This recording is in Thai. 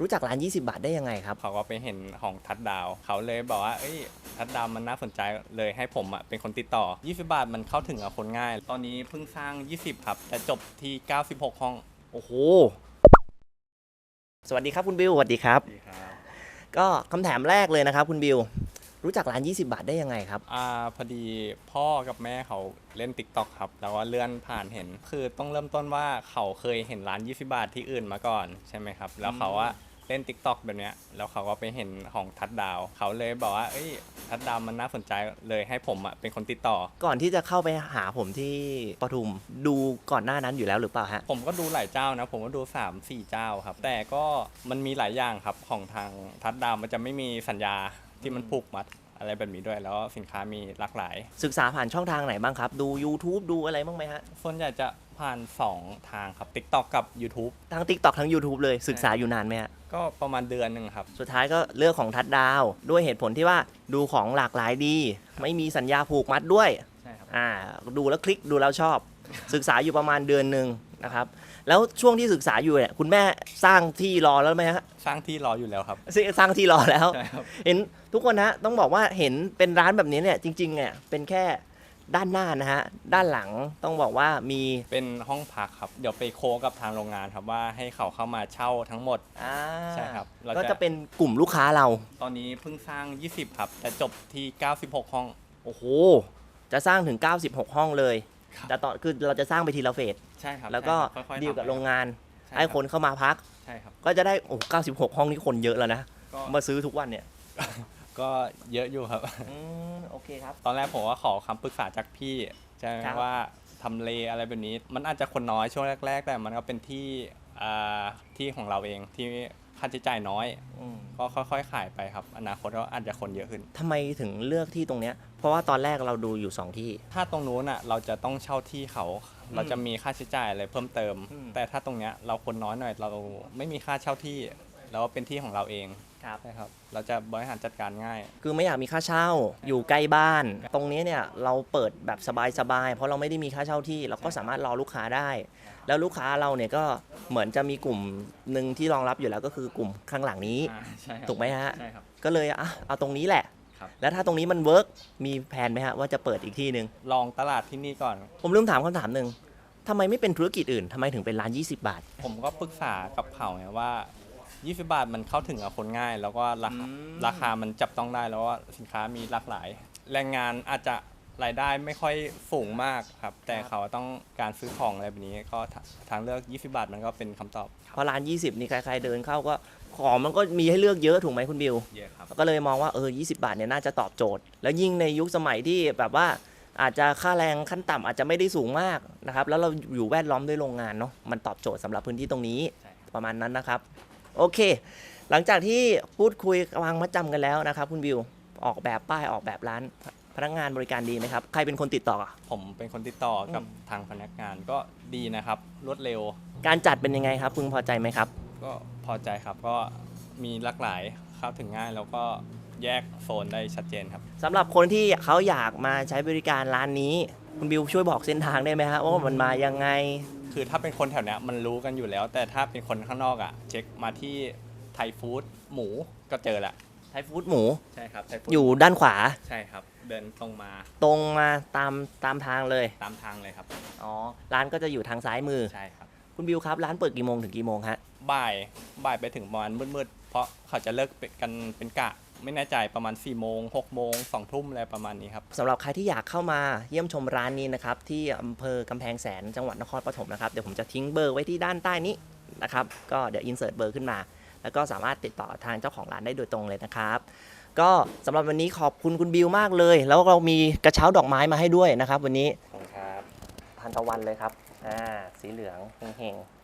รู้จักร้าน 20 บาทได้ยังไงครับ เขาก็ไปเห็นของทัดดาว เขาเลยบอกว่า เอ้ย ทัดดาวมันน่าสนใจเลยให้ผมอะเป็นคนติดต่อ 20 บาทมันเข้าถึงกับคนง่าย ตอนนี้เพิ่งสร้าง 20 ครับ แต่จบที่ 96 ห้อง โอ้โห สวัสดีครับคุณบิวสวัสดีครับ ดีครับ ก็คำถามแรกเลยนะครับ คุณบิว รู้จักร้าน 20 บาทได้ยังไงครับ อ่าพอดีพ่อกับแม่เขาเล่น t ิ k t o k ครับ แล้วก็เลื่อนผ่านเห็น คือต้องเริ่มต้นว่าเขาเคยเห็นร้าน 20 บาทที่อื่นมาก่อนใช่ไหมครับ แล้วเขาว่า เล่น t ิ k t o k แบบเนี้ยแล้วเขาก็ไปเห็นของทัดดาว เขาเลยบอกว่าเอ้ยทัดดาวมันน่าสนใจเลยให้ผมอะเป็นคนติดต่อ ก่อนที่จะเข้าไปหาผมที่ปทุมดูก่อนหน้านั้นอยู่แล้วหรือเปล่าฮะ ผมก็ดูหลายเจ้านะ ผมก็ดู3 4เจ้าครับ แต่ก็มันมีหลายอย่างครับของทางทัดดาวมันจะไม่มีสัญญาที่มันผูกมัด อะไรแบบนี้ด้วยแล้วสินค้ามีหลากหลาย ศึกษาผ่านช่องทางไหนบ้างครับ ดู YouTube ดูอะไรบ้างไหมฮะ ส่วนใหญ่จะผ่าน 2 ทางครับ TikTok กับ YouTube ทั้ง TikTok ทั้ง YouTube เลยศึกษาอยู่นานไหมฮะ ก็ประมาณเดือนหนึ่งครับ สุดท้ายก็เลือกของทัดดาว ด้วยเหตุผลที่ว่าดูของหลากหลายดี ไม่มีสัญญาผูกมัดด้วยใช่ครับ อ่าดูแล้วคลิกดูแล้วชอบ ศึกษาอยู่ประมาณเดือนหนึ่ง นะครับ แล้วช่วงที่ศึกษาอยู่เนี่ยคุณแม่สร้างที่รอแล้วไหมฮะสร้างที่รออยู่แล้วครับซิสร้างที่รอแล้ว ใช่ครับ เห็นทุกคนนะต้องบอกว่าเห็นเป็นร้านแบบนี้เนี่ยจริงๆเนี่ยเป็นแค่ด้านหน้านะฮะด้านหลังต้องบอกว่ามีเป็นห้องพักครับ เดี๋ยวไปโคกับทางโรงงานครับว่าให้เขาเข้ามาเช่าทั้งหมด อ่าใช่ครับเราจะ ก็จะเป็นกลุ่มลูกค้าเรา ตอนนี้เพิ่งสร้าง 20 ครับแต่จบที่ 96 ห้อง โอ้โห จะสร้างถึง 96 ห้องเลย ครับ แต่ต่อคือเราจะสร้างไปทีละเฟสใช่ครับแล้วก็ใช่ครับค่อยๆดีลกับทำไปโรงงานช่ให้รับคนเข้ามาพัก ใช่ครับ ก็จะได้โอ้96ห้องนี่คนเยอะแล้วนะ ก็ มาซื้อทุกวันเนี่ยก็เยอะอยู่ครับ อืมโอเคครับ ตอนแรกผมว่าขอคำปรึกษาจากพี่ใช่ไหมครับ ว่าทำเลอะไรแบบนี้ มันอาจจะคนน้อยช่วงแรก ๆ แต่มันก็เป็นที่อ่าที่ของเราเองที่ ค่าใช้จ่ายน้อย อืมก็ค่อยๆขายไปครับ อนาคตก็อาจจะคนเยอะขึ้น ทำไมถึงเลือกที่ตรงเนี้ย เพราะว่าตอนแรกเราดูอยู่2ที่ ถ้าตรงนู้นอะเราจะต้องเช่าที่เขา เราจะมีค่าใช้จ่ายอะไรเพิ่มเติม อืม แต่ถ้าตรงเนี้ยเราคนน้อยหน่อยเราไม่มีค่าเช่าที่แล้วเป็นที่ของเราเอง ครับ ใช่ครับ เราจะบริหารจัดการง่าย คือไม่อยากมีค่าเช่าอยู่ใกล้บ้าน ตรงนี้เนี่ยเราเปิดแบบสบายๆเพราะเราไม่ได้มีค่าเช่าที่ เราก็สามารถรอลูกค้าได้ แล้วลูกค้าเราเนี่ยก็เหมือนจะมีกลุ่มหนึ่งที่รองรับอยู่แล้วก็คือกลุ่มข้างหลังนี้ อ่าใช่ครับถูกไหมฮะ ใช่ครับ ก็เลยอะเอาตรงนี้แหละ ครับ แล้วถ้าตรงนี้มันเวิร์กมีแผนไหมฮะว่าจะเปิดอีกที่หนึ่งลองตลาดที่นี่ก่อน ผมลืมถามคำถามหนึ่งทำไมไม่เป็นธุรกิจอื่นทำไมถึงเป็นร้าน 20 บาท ผมก็ปรึกษากับเขาไงว่า 20บาทมันเข้าถึงกับคนง่าย แล้วก็ราคาอืม ราคามันจับต้องได้แล้วว่าสินค้ามีหลากหลาย แรงงานอาจจะรายได้ไม่ค่อยสูงมากครับ แต่เขาต้องการซื้อของอะไรแบบนี้ ก็ทาทางเลือก 20 บาทมันก็เป็นคำตอบ เพราะร้าน 20 นี่ใครๆเดินเข้าก็ของมันก็มีให้เลือกเยอะถูกไหมคุณบิว เยอะครับ ก็เลยมองว่าเออ 20 บาทเนี่ยน่าจะตอบโจทย์ แล้วยิ่งในยุคสมัยที่แบบว่าอาจจะค่าแรงขั้นต่ำอาจจะไม่ได้สูงมากนะครับ แล้วเราอยู่แวดล้อมด้วยโรงงานเนาะ มันตอบโจทย์สำหรับพื้นที่ตรงนี้ ใช่ครับ ประมาณนั้นนะครับ โอเค หลังจากที่พูดคุยวางมัดจำกันแล้วนะครับ คุณบิวออกแบบป้ายออกแบบร้านพนักงานบริการดีไหมครับ ใครเป็นคนติดต่อ ผมเป็นคนติดต่อกับอืมทางพนักงานก็ดีนะครับ รวดเร็ว การจัดเป็นยังไงครับพึงพอใจไหมครับ ก็พอใจครับก็มีหลากหลายเข้าถึงง่ายแล้วก็แยกโซนได้ชัดเจนครับสำหรับคนที่เขาอยากมาใช้บริการร้านนี้ คุณบิวช่วยบอกเส้นทางได้ไหมฮะว่ามันมายังไง คือถ้าเป็นคนแถวเนี้ยมันรู้กันอยู่แล้ว แต่ถ้าเป็นคนข้างนอกอะ เช็คมาที่ไทยฟู้ดหมูก็เจอละไทยฟู้ดหมู ใช่ครับไทยฟู้ดอยู่ด้านขวา ใช่ครับ เดินตรงมาตรงมาตามตามทางเลย ตามทางเลยครับ อ๋อ ร้านก็จะอยู่ทางซ้ายมือ ใช่ครับ คุณบิวครับ ร้านเปิดกี่โมงถึงกี่โมงฮะ บ่ายบ่ายไปถึงประมาณมืดๆเพราะเขาจะเลิกกันเป็นกะ ไม่แน่ใจประมาณ4ี่โมงหกโมงสองทุ่มอะไรประมาณนี้ครับ สำหรับใครที่อยากเข้ามาเยี่ยมชมร้านนี้นะครับ ที่อำเภอกำแพงแสนจังหวัดนครปฐมนะครับ เดี๋ยวผมจะทิ้งเบอร์ไว้ที่ด้านใต้นี้นะครับ ก็เดี๋ยวอินเสิร์ตเบอร์ขึ้นมา แล้วก็สามารถติดต่อทางเจ้าของร้านได้โดยตรงเลยนะครับ ก็สำหรับวันนี้ขอบคุณคุณบิวมากเลย แล้วเรามีกระเช้าดอกไม้มาให้ด้วยนะครับ วันนี้ขอบคุณครับทานตะวันเลยครับอ่าสีเหลืองเฮงๆ